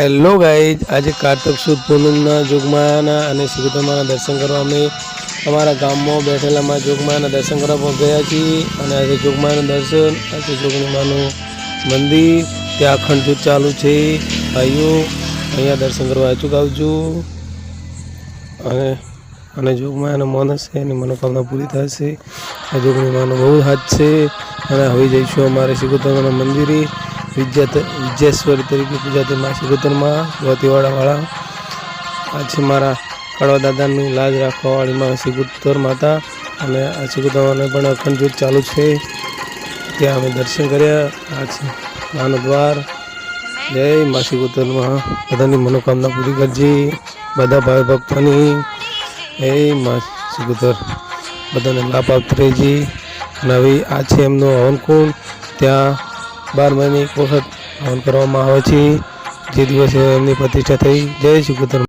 Hello guys આજે કાર્તક સુદ પૂનમના જોગમાયાના અને સિગોતરમાના દર્શન કરવા અમે અમારા ગામમાં બેઠેલામાં જોગમાયાના દર્શન કરવા ગયા છીએ. અને આજે જોગમાયાનું દર્શન, આજે જોગમાનું મંદિર, ત્યાં અખંડ જૂથ ચાલુ છે. ભાઈઓ, અહીંયા દર્શન કરવા અચૂક આવજો. અને અને જોગમાયાનો મન હશે એની મનોકામના પૂરી થશે. આ જોગણી માનો બહુ હાથ છે. અને હવે જઈશું અમારે સિગોતરમાના મંદિરે. વિદ્યા વિજ્યેશ્વરી તરીકે પૂજાતી મા સિગોતરમાં જ્યોતિવાડાવાળા પછી મારા કડવા દાદાની લાજ રાખવાવાળી માં સિગોતર માતા અને આ સિગોતરમાને પણ અખંડ જૂથ ચાલુ છે. ત્યાં અમે દર્શન કર્યા. આ છે માનો દ્વાર. જય મા સિગોતરમાં બધાની મનોકામના પૂરી કરજી. બધા ભાઈ ભક્તોની. હે મા સિગોતર બધાને લાભ આપતી રહેજે. અને આ છે એમનો હવનકુંડ ત્યાં બાર મહિને એક વખત કરવામાં આવે છે. જે દિવસે એમની પ્રતિષ્ઠા થઈ જય સિગોતર